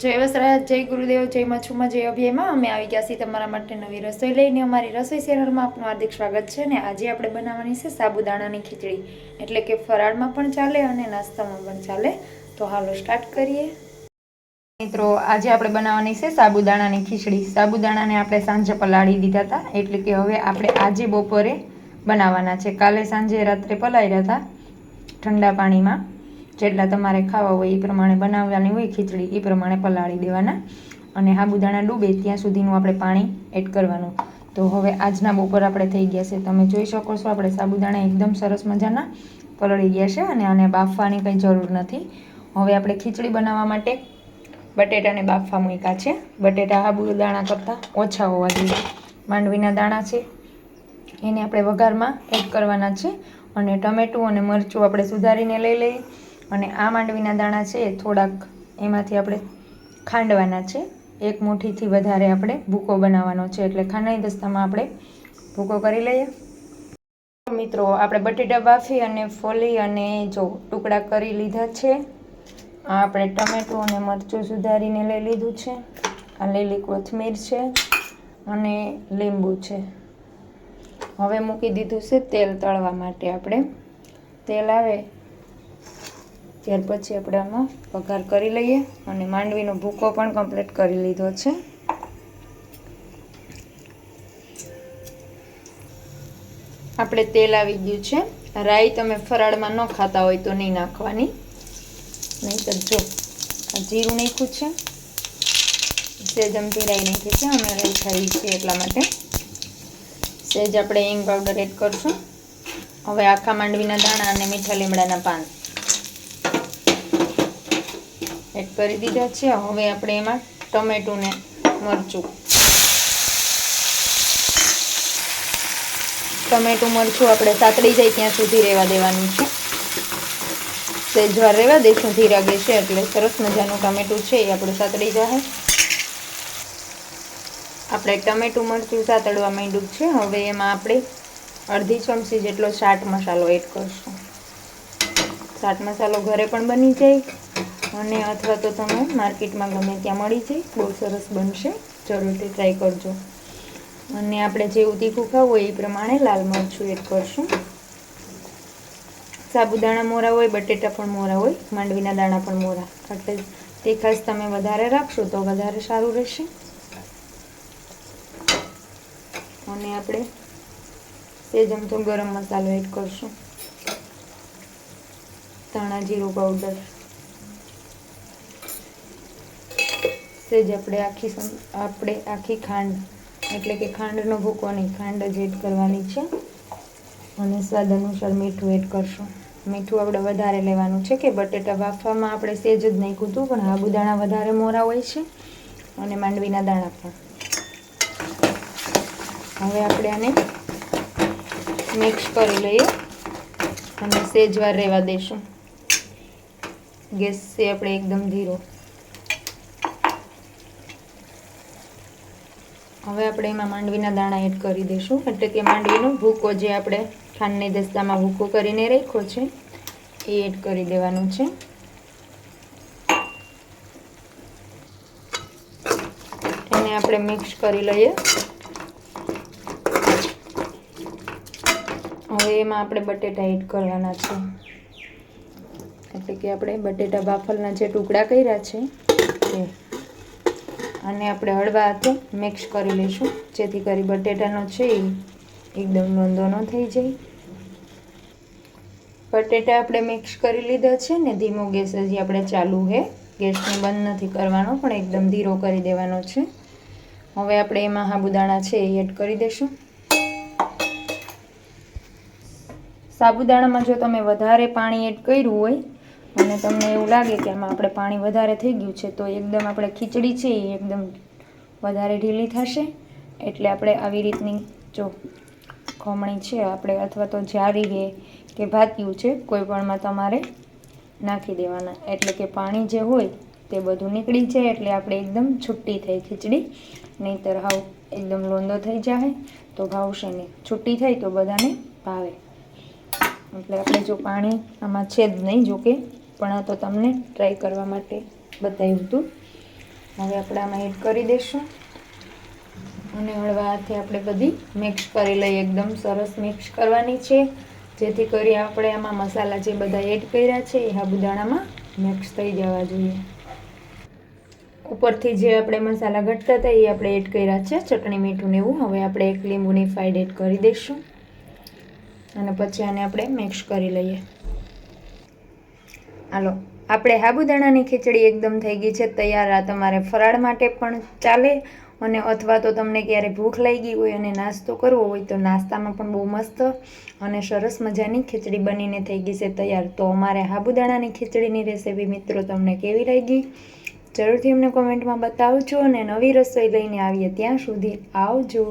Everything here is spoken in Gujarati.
જય વસરાજ, જય ગુરુદેવ, જય મચ્છુમાં, જય અભયમાં. અમે આવી ગયા છીએ તમારા માટે નવી રસોઈ લઈને. અમારી રસોઈ ચેનલમાં આપનું હાર્દિક સ્વાગત છે ને આજે આપણે બનાવવાની છે સાબુદાણાની ખીચડી. એટલે કે ફરાળમાં પણ ચાલે અને નાસ્તામાં પણ ચાલે. તો હાલો સ્ટાર્ટ કરીએ. મિત્રો, આજે આપણે બનાવવાની છે સાબુદાણાની ખીચડી. સાબુદાણાને આપણે સાંજે પલાળી દીધા હતા. એટલે કે હવે આપણે આજે બપોરે બનાવવાના છે. કાલે સાંજે રાત્રે પલાળ્યા હતા ઠંડા પાણીમાં. જેટલા તમારે ખાવા હોય એ પ્રમાણે બનાવવાની હોય ખીચડી, એ પ્રમાણે પલાળી દેવાના. અને સાબુદાણા ડૂબે ત્યાં સુધીનું આપણે પાણી એડ કરવાનું. તો હવે આજના બપોર આપણે થઈ ગયા છે. તમે જોઈ શકો છો આપણે સાબુદાણા એકદમ સરસ મજાના પલળી ગયા છે અને આને બાફવાની કંઈ જરૂર નથી. હવે આપણે ખીચડી બનાવવા માટે બટેટાને બાફવા મૂક્યા છે. બટેટા સાબુદાણા કરતાં ઓછા હોવા જોઈએ. માંડવીના દાણા છે. એને આપણે વઘારમાં એડ કરવાના છે. અને ટમેટું અને મરચું આપણે સુધારીને લઈ લઈએ. અને આ માંડવીના દાણા છે એ થોડાક એમાંથી આપણે ખાંડવાના છે. એક મુઠ્ઠીથી વધારે આપણે ભૂકો બનાવવાનો છે. એટલે ખાંડની દસ્તામાં આપણે ભૂકો કરી લઈએ. મિત્રો, આપણે બટેટા બાફી અને ફોલી અને જો ટુકડા કરી લીધા છે. આ આપણે ટમેટું અને મરચું સુધારીને લઈ લીધું છે. આ લીલી કોથમીર છે અને લીંબુ છે. હવે મૂકી દીધું છે તેલ તળવા માટે આપણે. તેલ આવે. ત્યાર પછી આપણે આમાં વઘાર કરી લઈએ અને માંડવીનો ભૂકો પણ કમ્પ્લીટ કરી લીધો છે. આપણે તેલ આવી ગયું છે. રાઈ તમે ફરાળમાં ન ખાતા હોય તો નહીં નાખવાની. નહીં તો જો, આ જીરું નાખ્યું છે. સેજમથી રાઈ નાખી છે. અમે રાઈ ખાવી છે એટલા માટે. સેજ આપણે હિંગ પાવડર એડ કરશું. હવે આખા માંડવીના દાણા અને મીઠા લીમડાના પાન. એડ કરી દીધા છે. હવે આપણે એમાં ટમેટું ને મરચું. ટમેટું મરચું આપણે સાતળી જાય ત્યાં સુધી રહેવા દેવાનું છે. સહેજવાર રહેવા દઈશું ધીરા ગેસે એટલે સરસ મજાનું ટમેટું છે, એ આપણે સાતળી જાય આપણે ટમેટું મરચું સાતળવા માંડ્યું છે. હવે એમાં આપણે અડધી ચમચી જેટલો ચાટ મસાલો એડ કરશું. ચાટ મસાલો ઘરે પણ બની જાય. અને અથવા તો તમે માર્કેટમાં ગમે ત્યાં મળી જાય, બહુ સરસ બનશે જરૂરથી ટ્રાય કરજો. અને આપણે જેવું તીખું ખાવું હોય એ પ્રમાણે લાલ મરચું એડ કરશું. સાબુદાણા મોરા હોય, બટેટા પણ મોરા હોય, માંડવીના દાણા પણ મોરા. એટલે તે ખાસ તમે વધારે રાખશો તો વધારે સારું રહેશે. અને આપણે તે ચમચો ગરમ મસાલો એડ કરશું. ધાણા જીરું પાવડર સેજ આપણે આખી આપણે આખી ખાંડ, એટલે કે ખાંડનો ભૂકો નહીં, ખાંડ જ એડ કરવાની છે. અને સ્વાદ અનુસાર મીઠું એડ કરશું. મીઠું આપણે વધારે લેવાનું છે કે બટેટા બાફવામાં આપણે સેજ જ નાખ્યું હતું, પણ સાબુદાણા વધારે મોરા હોય છે. અને માંડવીના દાણા પણ. હવે આપણે આને મિક્સ કરી લઈએ અને સેજવાર રહેવા દઈશું ગેસ છે, આપણે એકદમ ધીરો હવે આપણે એમાં માંડવીના દાણા એડ કરી દઈશું, એટલે કે માંડવીનો ભૂકો જે આપણે ખાંડની દસ્તામાં ભૂકો કરીને રાખ્યો છે, એ એડ કરી દેવાનું છે. એને આપણે મિક્સ કરી લઈએ. હવે એમાં આપણે બટેટા એડ કરવાના છે. એટલે કે આપણે બટેટા બાફલના જે ટુકડા કર્યા છે, એ અને આપણે હળવા હાથે મિક્સ કરી લઈશું. જેથી કરી બટેટાનો છે એ એકદમ નોંધો ન થઈ જાય. બટેટા આપણે મિક્સ કરી લીધા છે ને ધીમો ગેસ હજી આપણે ચાલુ છે ગેસને બંધ નથી કરવાનો, પણ એકદમ ધીરો કરી દેવાનો છે. હવે આપણે એમાં સાબુદાણા છે એ એડ કરી દઈશું. સાબુદાણામાં જો તમે વધારે પાણી એડ કર્યું હોય અને તમને એવું લાગે કે આમાં આપણે પાણી વધારે થઈ ગયું છે, તો એકદમ આપણે ખીચડી છે એ એકદમ વધારે ઢીલી થશે. એટલે આપણે આવી રીતની જો ખમણી છે, આપણે અથવા તો જારી છે કે ભાતિયું છે, કોઈ પણમાં તમારે નાખી દેવાના. એટલે કે પાણી જે હોય તે બધું નીકળી જાય, એટલે આપણે એકદમ છૂટી થઈ ખીચડી. નહીંતર હાવ એકદમ લોંદો થઈ જાય તો ભાવશે નહીં. છૂટી થાય તો બધાને ભાવે. એટલે આપણે જો પાણી આમાં છે જ નહીં જોકે પણ આ તો તમને ટ્રાય કરવા માટે બતાવ્યું હતું. હવે આપણે આમાં એડ કરી દઈશું અને હળવા હાથે આપણે બધી મિક્સ કરી લઈએ. એકદમ સરસ મિક્સ કરવાની છે. જેથી કરી આપણે આમાં મસાલા જે બધા એડ કર્યા છે, એ સાબુદાણામાં મિક્સ થઈ જવા જોઈએ. ઉપરથી જે આપણે મસાલા ઘટતા હતા, એ આપણે એડ કર્યા છે. ચટણી, મીઠું ને એવું. હવે આપણે એક લીંબુની ફાઈડ એડ કરી દઈશું. અને પછી આને આપણે મિક્સ કરી લઈએ. હાલો, આપણે સાબુદાણાની ખીચડી એકદમ થઈ ગઈ છે, તૈયાર આ તમારે ફરાળ માટે પણ ચાલે, અને અથવા તો તમને ક્યારે ભૂખ લાગી હોય અને નાસ્તો કરવો હોય તો નાસ્તામાં પણ બહુ મસ્ત અને સરસ મજાની ખીચડી બનીને થઈ ગઈ છે તૈયાર. તો અમારે સાબુદાણાની ખીચડીની રેસીપી મિત્રો તમને કેવી લાગી? જરૂરથી અમને કોમેન્ટમાં બતાવજો અને નવી રસોઈ લઈને આવીએ ત્યાં સુધી આવજો.